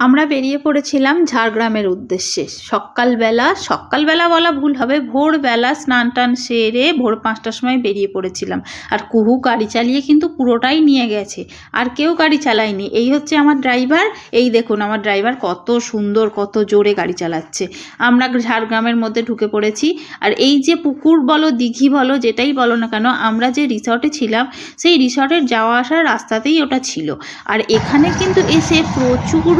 আমরা বেরিয়ে পড়েছিলাম ঝাড়গ্রামের উদ্দেশ্যে। সকালবেলা সকালবেলা বলা ভুল হবে, ভোরবেলা স্নান টান সেরে ভোর পাঁচটার সময় বেরিয়ে পড়েছিলাম। আর কুহু গাড়ি চালিয়ে কিন্তু পুরোটাই নিয়ে গেছে। আর কেউ গাড়ি চালায়নি। এই হচ্ছে আমার ড্রাইভার। এই দেখুন, আমার ড্রাইভার কত সুন্দর, কত জোরে গাড়ি চালাচ্ছে। আমরা ঝাড়গ্রামের মধ্যে ঢুকে পড়েছি। আর এই যে পুকুর বলো, দিঘি বলো, যেটাই বলো না কেন, আমরা যে রিসর্টে ছিলাম, সেই রিসর্টের যাওয়া আসার রাস্তাতেই ওটা ছিল। আর এখানে কিন্তু এসে প্রচুর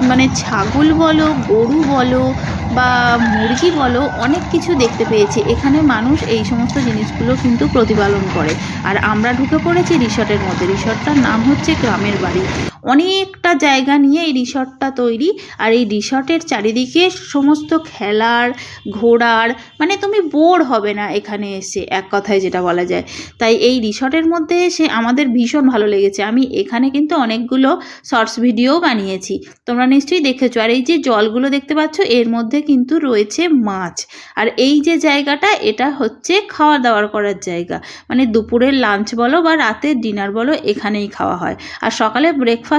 মানে ছাগল বলো, গরু বলো বা মুরগি বলো, অনেক কিছু দেখতে পেয়েছি। এখানে মানুষ এই সমস্ত জিনিসগুলো কিন্তু প্রতিপালন করে। আর আমরা ঢুকে পড়েছি রিসর্টের মধ্যে। রিসর্টটার নাম হচ্ছে গ্রামের বাড়ি। অনেকটা জায়গা নিয়ে এই রিসর্টটা তৈরি। আর এই রিসর্টের চারিদিকে সমস্ত খেলার, ঘোড়ার মানে তুমি বোর হবে না এখানে এসে, এক কথায় যেটা বলা যায়। তাই এই রিসর্টের মধ্যে এসে আমাদের ভীষণ ভালো লেগেছে। আমি এখানে কিন্তু অনেকগুলো শর্টস ভিডিও বানিয়েছি। তোমরা নিশ্চয়ই দেখেছ। আর এই যে জলগুলো দেখতে পাচ্ছ, এর মধ্যে কিন্তু রয়েছে মাছ। আর এই যে জায়গাটা, এটা হচ্ছে খাওয়া দাওয়ার করার জায়গা। মানে দুপুরের লাঞ্চ বলো বা রাতের ডিনার বলো, এখানেই খাওয়া হয়। আর সকালে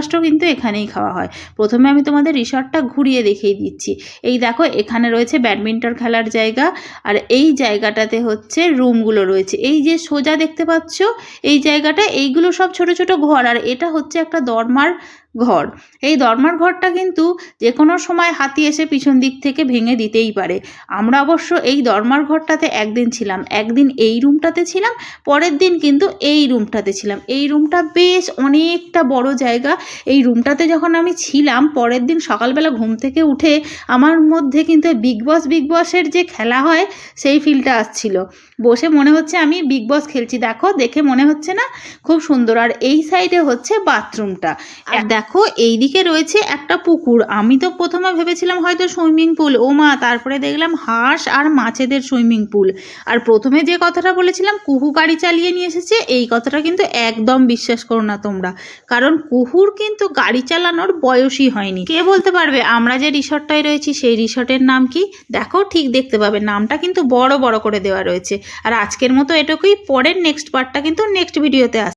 ব্রেকফাস্টও কিন্তু এখানেই খাওয়া হয়। প্রথমে আমি তোমাদের রিসর্টটা ঘুরিয়ে দেখিয়ে দিচ্ছি। এই দেখো, এখানে রয়েছে ব্যাডমিন্টন খেলার জায়গা আর এই জায়গাটাতে হচ্ছে রুমগুলো রয়েছে। এই যে সোজা দেখতে পাচ্ছ, এই জায়গাটা, এইগুলো সব ছোট ছোট ঘর আর এটা হচ্ছে একটা দরমার ঘর। এই দরমার ঘরটা কিন্তু যে কোনো সময় হাতি এসে পিছন দিক থেকে ভেঙে দিতেই পারে। আমরা অবশ্য এই দরমার ঘরটাতে একদিন ছিলাম। একদিন এই রুমটাতে ছিলাম, পরের দিন কিন্তু এই রুমটাতে ছিলাম। এই রুমটা বেশ অনেকটা বড় জায়গা এই রুমটাতে যখন আমি ছিলাম পরের দিন সকালবেলা ঘুম থেকে উঠে আমার মধ্যে কিন্তু বিগ বস বিগ বসের যে খেলা হয় সেই ফিলটা আসছিল। বসে মনে হচ্ছে আমি বিগ বস খেলছি। দেখো দেখে মনে হচ্ছে না খুব সুন্দর। আর এই সাইডে হচ্ছে বাথরুমটা আর দেখো এইদিকে রয়েছে একটা পুকুর। আমি তো প্রথমে ভেবেছিলাম হয়তো সুইমিং পুল ও মা তারপরে দেখলাম হাঁস আর মাছেদের সুইমিং পুল আর প্রথমে যে কথাটা বলেছিলাম কুহু গাড়ি চালিয়ে নিয়ে এসেছে এই কথাটা কিন্তু একদম বিশ্বাস করো না তোমরা। কারণ কুহুর কিন্তু গাড়ি চালানোর বয়সই হয়নি। কে বলতে পারবে? আমরা যে রিসর্টটায় রয়েছি, সেই রিসর্টের নাম কি? দেখো, ঠিক দেখতে পাবে। নামটা কিন্তু বড় বড় করে দেওয়া রয়েছে। আর আজকের মতো এটুকুই। পরের নেক্সট পার্টটা কিন্তু নেক্সট ভিডিওতে আস